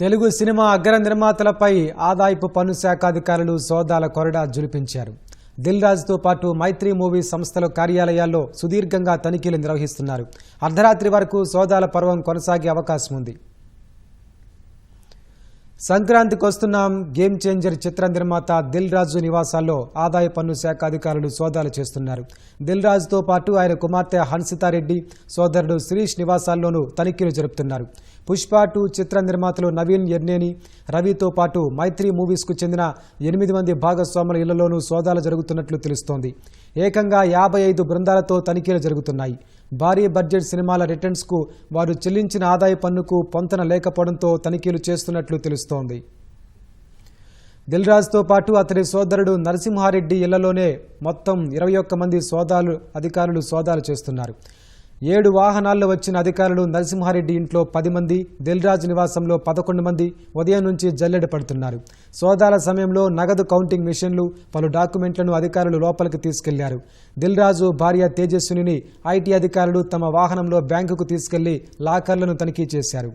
Telugu cinema అగ్ర నిర్మాతలపై ఆదాయపు పన్ను శాఖ అధికారులు సోదాల కొరడా జులిపించారు దిల్ రాజుతో పాటు మైత్రి మూవీ సంస్థల కార్యాలయాల్లో సుదీర్ఘంగా తనిఖీలు నిర్వహిస్తున్నారు. అర్ధరాత్రి వరకు సోదాల పర్వం కొనసాగే అవకాశం ఉంది సంక్రాంతికి వస్తున్నాం. గేమ్ చేంజర్ చిత్ర నిర్మాత దిల్ రాజు నివాసాల్లో ఆదాయ పన్ను శాఖ అధికారులు సోదాలు చేస్తున్నారు. దిల్ రాజుతో పాటు ఆయన కుమార్తె హన్సితారెడ్డి సోదరుడు శిరీష్ నివాసాల్లోనూ తనిఖీలు జరుపుతున్నారు. పుష్ప టూ చిత్ర నిర్మాతలు నవీన్ ఎర్నేని రవితో పాటు మైత్రి మూవీస్కు చెందిన ఎనిమిది మంది భాగస్వాముల ఇళ్ళలోనూ సోదాలు జరుగుతున్నట్లు తెలుస్తోంది. ఏకంగా యాభై ఐదు బృందాలతో తనిఖీలు జరుగుతున్నాయి. భారీ బడ్జెట్ సినిమాల రిటర్న్స్కు వారు చెల్లించిన ఆదాయ పన్నుకు పొంతన లేకపోవడంతో తనిఖీలు చేస్తున్నట్లు తెలుస్తోంది. దిల్రాజ్తో పాటు అతడి సోదరుడు నరసింహారెడ్డి ఇళ్ళలోనే మొత్తం ఇరవై ఒక్క మంది సోదాలు అధికారులు సోదాలు చేస్తున్నారు. ఏడు వాహనాల్లో వచ్చిన అధికారులు నరసింహారెడ్డి ఇంట్లో పది మంది దిల్రాజ్ నివాసంలో పదకొండు మంది ఉదయం నుంచి జల్లెడ పడుతున్నారు. సోదాల సమయంలో నగదు కౌంటింగ్ మిషన్లు పలు డాక్యుమెంట్లను అధికారులు లోపలికి తీసుకెళ్ళారు. దిల్రాజు భార్య తేజస్వినిని ఐటీ అధికారులు తమ వాహనంలో బ్యాంకుకు తీసుకెళ్ళి లాకర్లను తనిఖీ చేశారు.